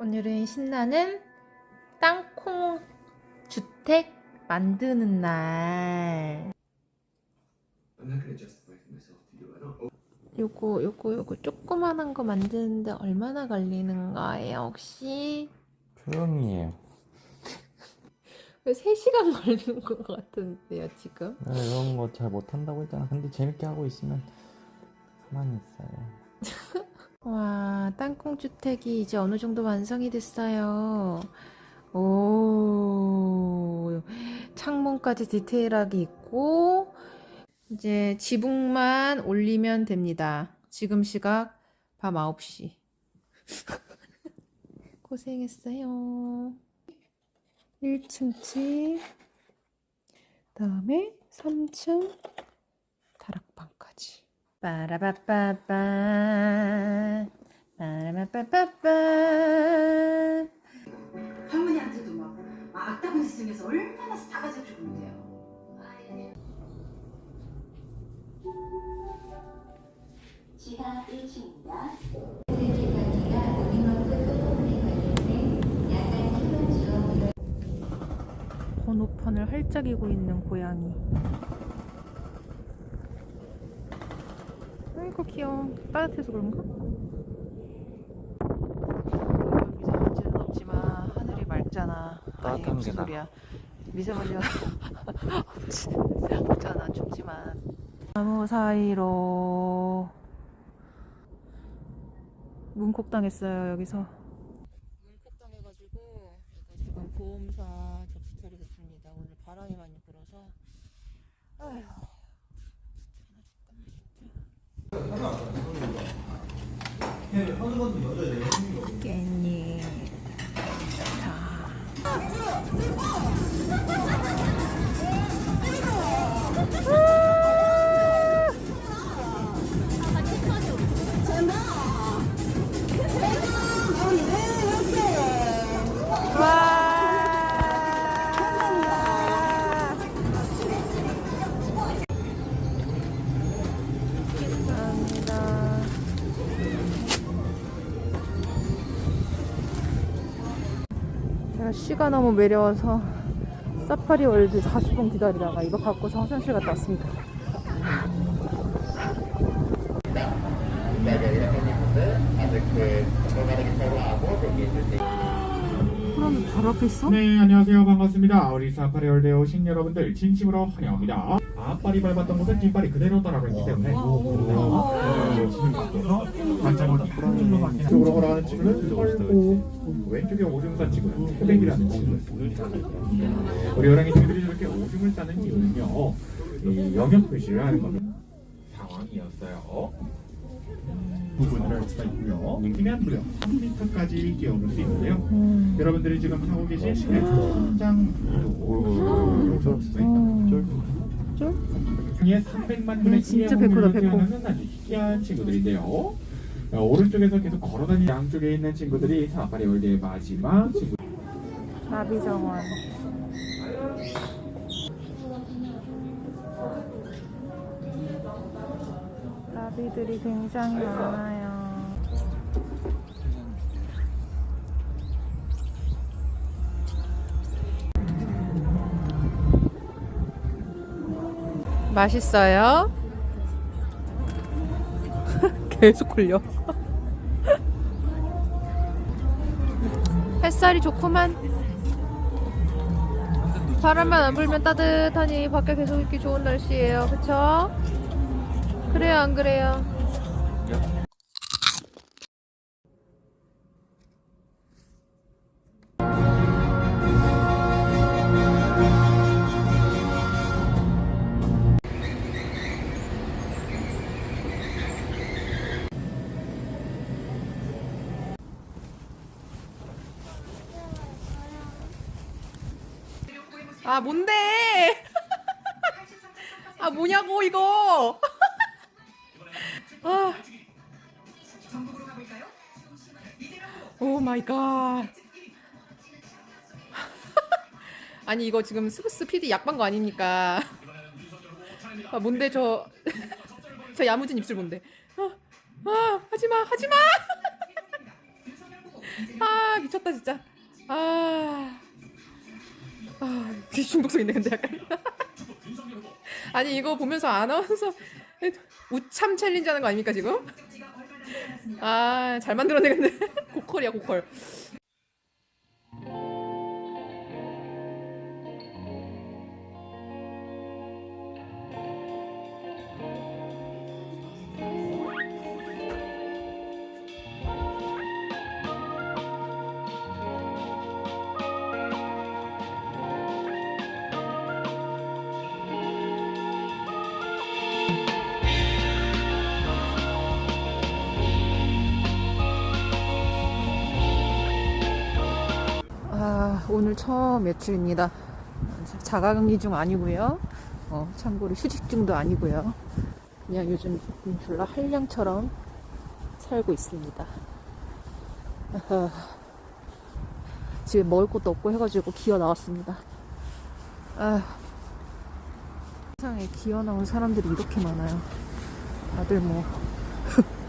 오늘은 신나는 땅콩 주택 만드는 날. 요거 요거 요거 조그만한 거 만드는데 얼마나 걸리는 거예요 혹시? 조용히 해요. 3시간 걸리는 것 같은데요 지금? 내가 이런 거 잘 못한다고 했잖아. 근데 재밌게 하고 있으면 가만히 있어요. 와 땅콩 주택이 이제 어느 정도 완성이 됐어요. 오 창문까지 디테일하게 있고 이제 지붕만 올리면 됩니다. 지금 시각 밤 9시. 고생했어요. 1층 집, 다음에 3층 다락방까지. 빠라바빠빠 빠라바빠빠빠 할머니한테도 막 악다구니 쓰면서 얼마나 싸가지 없이 군데요. 지하 1층입니다. 번호판을 활짝 이고 있는 고양이. 아이고 귀여워. 따뜻해서 그런가? 미세먼지는 없지만 하늘이 맑잖아. 아니, 따뜻한 무슨 게 나. 소리야? 미세먼지가 없지, 없잖아. 춥지만. 나무 사이로 문콕 당했어요 여기서. 문콕당해가지고 제가 지금 보험사 접수 처리했습니다. 오늘 바람이 많이 불어서. 아휴. 깻잎. 자. 시가 너무 매려워서 사파리 월드 40분 기다리다가 이거 갖고서 화장실 갔다 왔습니다. 네, 안녕하세요. 반갑습니다. 우리 사파리 월드에 오신 여러분들 진심으로 환영합니다. 앞발이 밟았던 곳은 뒷발이 그대로 따라가 있기 때문에 지금 밖에서 관짝을 한줄로 바뀌는 쪽으로 걸어가는 친구는 털고 왼쪽에 오줌 친구는 태백이라는 친구였습니다. 우리 호랑이 친구들이 저렇게 오줌을 싸는 이유는요. 이 영역 표시를 하는 겁니다. 상황이었어요. 부분을 할 수가 있고요. 키면 무려 3m까지 뛰어오를 수 있는데요. 음. 여러분들이 지금 하고 계신 시내 천장도 쫄? 중에 300만 네, 분의 진짜 1의 백호다, 확률로 백호. 태어나는 아주 희귀한 친구들인데요. 어, 오른쪽에서 계속 걸어다니는 양쪽에 있는 친구들이 사파리 월드의 마지막 친구. 나비정원. 나비들이 굉장히 많아요. 맛있어요? 계속 흘려. 햇살이 좋구만. 바람만 안 불면 따뜻하니 밖에 계속 있기 좋은 날씨예요. 그쵸? 그래요, 안 그래요? 아, 뭔데? 아, 뭐냐고, 이거! 아. 오 마이 갓. 아니 이거 지금 스브스 PD 약반 거 아닙니까? 아 뭔데 저 저 야무진 입술 뭔데? 아, 아 하지마 하지마 아 미쳤다 진짜. 아. 아, 그 중독성 있네 근데 약간. 아니 이거 보면서 아나운서 우참 챌린지 하는 거 아닙니까 지금? 아 잘 만들었네 근데 고퀄이야 고퀄. 오늘 처음 외출입니다. 자가격리 중 아니고요. 어, 참고로 휴직 중도 아니고요. 그냥 요즘 졸라 한량처럼 살고 있습니다. 아하, 집에 먹을 것도 없고 해가지고 기어 나왔습니다. 아, 세상에 기어 나온 사람들이 이렇게 많아요. 다들 뭐